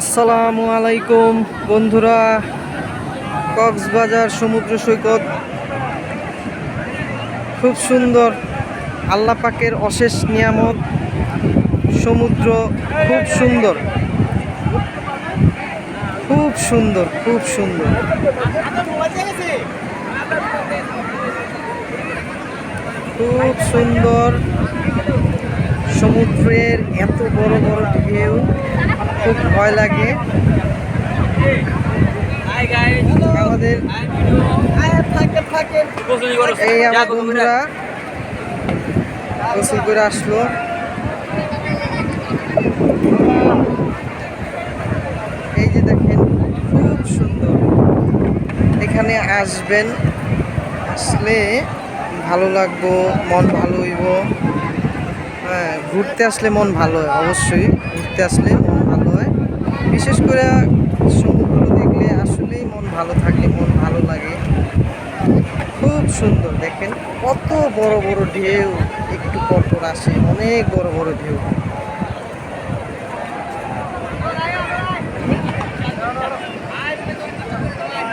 আসসালামু আলাইকুম, বন্ধুরা। কক্সবাজার সমুদ্র সৈকত। খুব সুন্দর, আল্লাহ পাকের অশেষ নিয়ামত। সমুদ্র খুব সুন্দর। খুব সুন্দর খুব সুন্দর। খুব সুন্দর। সমুদ্রের এত বড় বড় ঢেউ। খুব ভয় লাগে। আমাদের এই আমার বন্ধুরা। গোসল করে আসলো। এই যে দেখেন খুব সুন্দর। এখানে আসবেন আসলে ভালো লাগবো মন ভালো হইব। হ্যাঁ ঘুরতে আসলে মন ভালো হয় অবশ্যই। ঘুরতে আসলে মন ভালো বিশেষ করে সমুদ্র দেখলে আসলেই মন ভালো থাকে মন ভালো লাগে। খুব সুন্দর, দেখেন। কত বড় বড় ঢেউ, একটু পর পর আসে, অনেক বড় বড় ঢেউ।